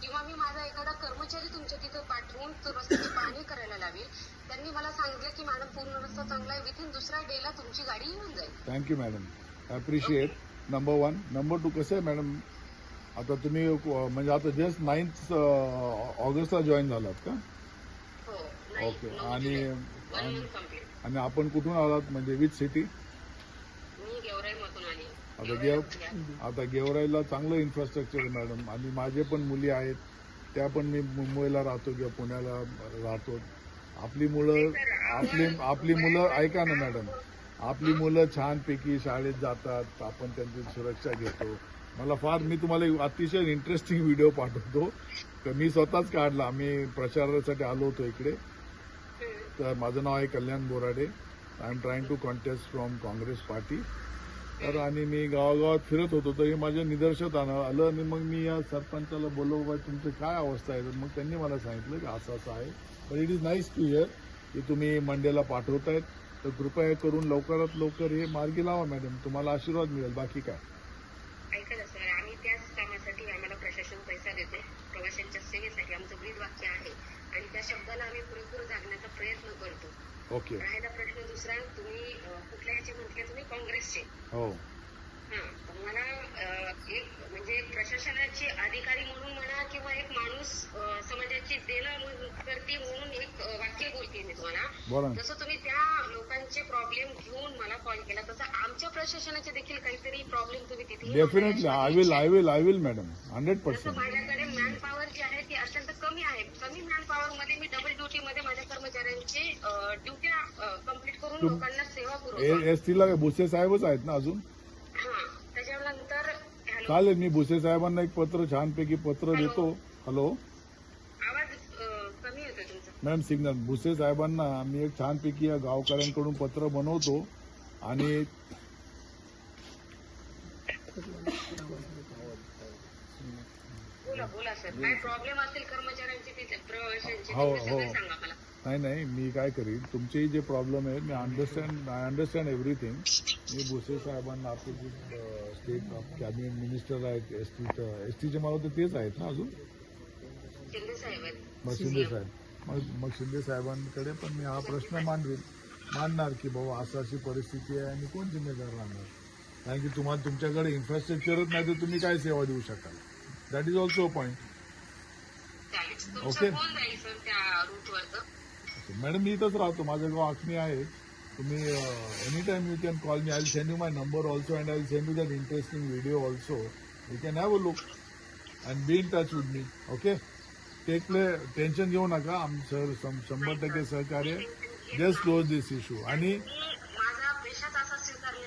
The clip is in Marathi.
किंवा मी माझा एखादा कर्मचारी तुमच्या तिथे पाठवून तो रस्त्याची पाहणी करायला लावेल त्यांनी मला सांगितलं की मॅडम पूर्ण रस्ता चांगला आहे विथिन दुसऱ्या डेला तुमची गाडी येऊन जाईल. Thank you madam appreciate number one number two कसं आहे मॅडम आता तुम्ही म्हणजे आता जस्ट नाईन्थ ऑगस्टला जॉईन झालात का? हो ओके नऊ आणि आणि- आपण कुठून आलात म्हणजे विथ सिटी आता गेव आता गेवराईला चांगलं इन्फ्रास्ट्रक्चर आहे मॅडम आणि माझे पण मुली आहेत. त्या पण मी मुंबईला राहतो किंवा पुण्याला राहतो. आपली मुलं आपली आपली मुलं ऐका ना मॅडम आपली मुलं छानपैकी शाळेत जातात आपण त्यांची सुरक्षा घेतो. मला फार मी तुम्हाला अतिशय इंटरेस्टिंग व्हिडिओ पाठवतो. तर मी स्वतःच काढला. आम्ही प्रचारासाठी आलो होतो इकडे. तर माझं नाव आहे Kalyan Borade. I am trying to contest from Congress party तर आणि मी गावागावात फिरत होतो तर हे माझ्या निदर्शनात आलं आलं आणि मग मी या सरपंचाला बोललो बाबा तुमची काय अवस्था आहे? तर मग त्यांनी मला सांगितलं की असं असं आहे. पण it is nice to hear की तुम्ही मंडेला पाठवतायत. तर कृपया करून लवकरात लवकर हे मार्गी लावा मॅडम तुम्हाला आशीर्वाद मिळेल. बाकी काय? ऐका ना सर आम्ही त्याच कामासाठी आम्हाला प्रशासन पैसा देते प्रवाशांच्या सेवेसाठी आमचं ब्रीद वाक्य आहे. आणि त्या शब्दाला आम्ही पुरेपूर जागण्याचा प्रयत्न करतो. ओके. राहिला प्रश्न दुसरा तुम्ही कुठल्या ह्याचे म्हटले तुम्ही? काँग्रेसचे. हो. हा मला एक म्हणजे प्रशासनाचे अधिकारी म्हणून म्हणा किंवा एक माणूस समाजाची देणं म्हणून- करते म्हणून एक वाक्य बोलते मी तुम्हाला. जसं तुम्ही त्या लोकांचे प्रॉब्लेम घेऊन मला कॉल केला तसं आमच्या प्रशासनाचे देखील काहीतरी प्रॉब्लेम तुम्ही तिथे definitely I will I will I will madam hundred percent माझ्याकडे मॅन पॉवर जी आहे ती अत्यंत कमी आहे कमी मॅन पॉवर मध्ये मी डबल ड्युटी मध्ये माझ्या कर्मचाऱ्यांची ड्युट्या कंप्लीट करून लोकांना सेवा पुरवतो एस टीला काय भुसे साहेबच आहेत ना अजून? हा त्याच्यानंतर चालेल मी भुसे साहेबांना एक पत्र छानपैकी पत्र देतो. हॅलो. मॅडम सिग्नल भुसे साहेबांना मी एक छानपैकी या गावकऱ्यांकडून पत्र बनवतो आणि बोला बोला सर. काय प्रॉब्लेम असेल कर्मचाऱ्यांचे तिथे प्रवाशांचे हो, सगळे हो. सांगा मला? नाही नाही मी काय करीन तुमचे जे प्रॉब्लेम आहेत मी अंडरस्टँड आय अंडरस्टँड एव्हरीथिंग मी भुसे साहेबांना आपले जे state cabinet minister S T S S टीचे मला वाटतं तेच आहेत ना अजून? शिंदे साहेब आहेत. मग शिंदे साहेब. मग मग शिंदे साहेबांकडे पण मी हा प्रश्न मांडवेल मांडणार की बाबा असं अशी परिस्थिती आहे आणि कोण जिम्मेदार राहणार? कारण की तुम्हाला तुमच्याकडे इन्फ्रास्ट्रक्चरच नाही तर तुम्ही काय सेवा देऊ शकाल? दॅट इज ऑल्सो अ तुमचं ओके. सर मॅडम मी इथंच राहतो. माझं गाव आखणी आहे. तुम्ही any time you can call me I send you my number also and I send you that interesting video also you can have a look and be in touch with me okay take play tension घेऊ नका. आमचं शंभर टक्के सहकार्य. जस्ट क्लोज दिस इश्यू आणि